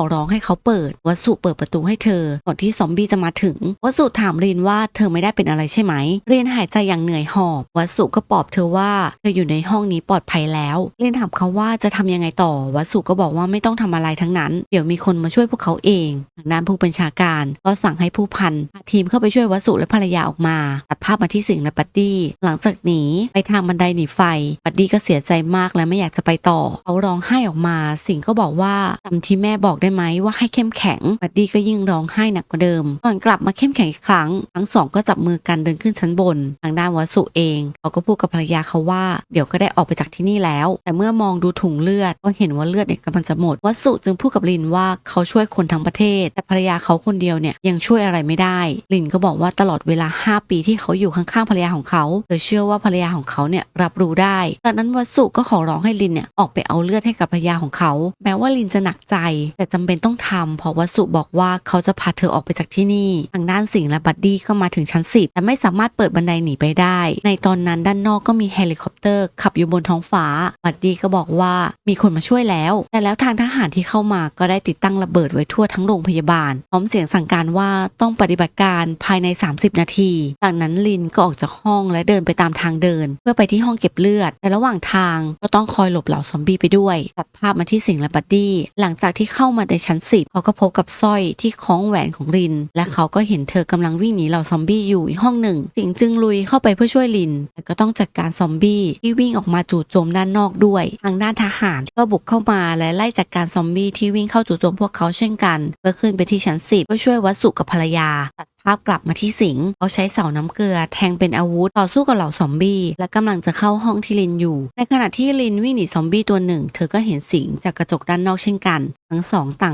อร้องให้เขาเปิด วัสุเปิดประตูให้เธอ ก่อนที่ซอมบี้จะมาถึง วัสุถามรินว่าเธอไม่ได้เป็นอะไรใช่ไหมรินหายใจอย่างเหนื่อยหอบ วัสุก็ปลอบเธอว่าเธออยู่ในห้องนี้ปลอดภัยแล้วรินถามเขาว่าจะทำยังไงต่อ วัสุก็บอกว่าไม่ต้องทำอะไรทั้งนั้น เดี๋ยวมีคนมาช่วยพวกเขาเองทางด้านผู้บัญชาการ ก็สั่งให้ผู้พันพาทีมเข้าไปช่วยวัสุและภรรยาออกมาตัดภาพมาที่สิงห์และปัดดี้ หลังจากหนีไปทางบันไดหนีไฟ ปัดดี้ก็เสียใจมากและไม่อยากจะไปต่อเขาร้องไห้ออกมา สิงห์ก็บอกว่าจำที่แม่บอกได้ไหมว่าให้เข้มแข็งปัดดี้ก็ยิ่งร้องไห้หนักกว่าเดิมก่อนกลับมาเข้มแข็งอีกครั้ง ทั้งสองก็จับมือกันเดินขึ้นชั้นบน ทางด้านวัสุเองเขาก็พูดกับภรรยาเขาว่า เดี๋ยวก็ได้ออกไปจากที่นี่แล้ว แต่เมื่อมองดูถุงเลือดก็เห็นว่าเลือดเนี่ยกำลังจะหมดวัสุจึงพูดกับลินว่าเขาช่วยคนทั้งประเทศ แต่ภรรยาเขาคนเดียวเนี่ยยังช่วยอะไรไม่ได้ ลินก็บอกว่าตลอดเวลา 5 ปีที่เขาอยู่ข้างๆภรรยาของเขาเธอเชื่อว่าภรรยาของเขาเนี่ยรับรู้ได้จากนั้นวัสสุก็ขอร้องให้ลินเนี่ยออกไปเอาเลือดให้กับภรรยาของเขา แม้ว่าลินจะหนักใจ แต่จำเป็นต้องทำเพราะวัสุบอกว่าเขาจะพาเธอออกไปจากที่นี่ทางด้านสิงห์และบัดดี้ก็มาถึงชั้น10แต่ไม่สามารถเปิดบันไดหนีไปได้ ในตอนนั้นด้านนอกก็มีเฮลิคอปเตอร์ ขับอยู่บนท้องฟ้า บัดดี้ก็บอกว่ามีคนมาช่วยแล้ว แต่แล้วทางทหารที่เข้ามาก็ได้ติดตั้งระเบิดไว้ทั่วทั้งโรงพยาบาล พร้อมเสียงสั่งการว่าต้องปฏิบัติการภายใน 30 นาที จากนั้นลินก็ออกจากห้องและเดินไปตามทางเดิน เพื่อไปที่ห้องเก็บเลือด แต่ระหว่างทางก็ต้องคอยหลบเหล่าซอมบี้ไปด้วยตัดภาพมาที่สิงห์และบัดดี้ หลังจากที่เข้ามาในชั้นสิบเขาก็พบกับสร้อยที่คล้องแหวนของลิน และเขาก็เห็นเธอกำลังวิ่งหนีเหล่าซอมบี้อยู่อีกห้องหนึ่ง สิงจึงลุยเข้าไปเพื่อช่วยลิน แต่ก็ต้องจัดการซอมบี้ที่วิ่งออกมาจู่โจมด้านนอกด้วย ทางด้านทหารก็บุกเข้ามาและไล่จัดการซอมบี้ที่วิ่งเข้าจู่โจมพวกเขาเช่นกันเพื่อขึ้นไปที่ชั้น10เพื่อช่วยวัสสุกับภรรยาตัดาพกลับมาที่สิงเขาใช้เสาน้ำเกลือ แทงเป็นอาวุธต่อสู้กับเหล่าซอมบี้และกำลังจะเข้าห้องที่ลินอยู่ ในขณะที่ลินวิ่งหนีซอมบี้ตัวหนึ่ง เธอก็เห็นสิงจากกระจกด้านนอกเช่นกัน ทั้งสองต่าง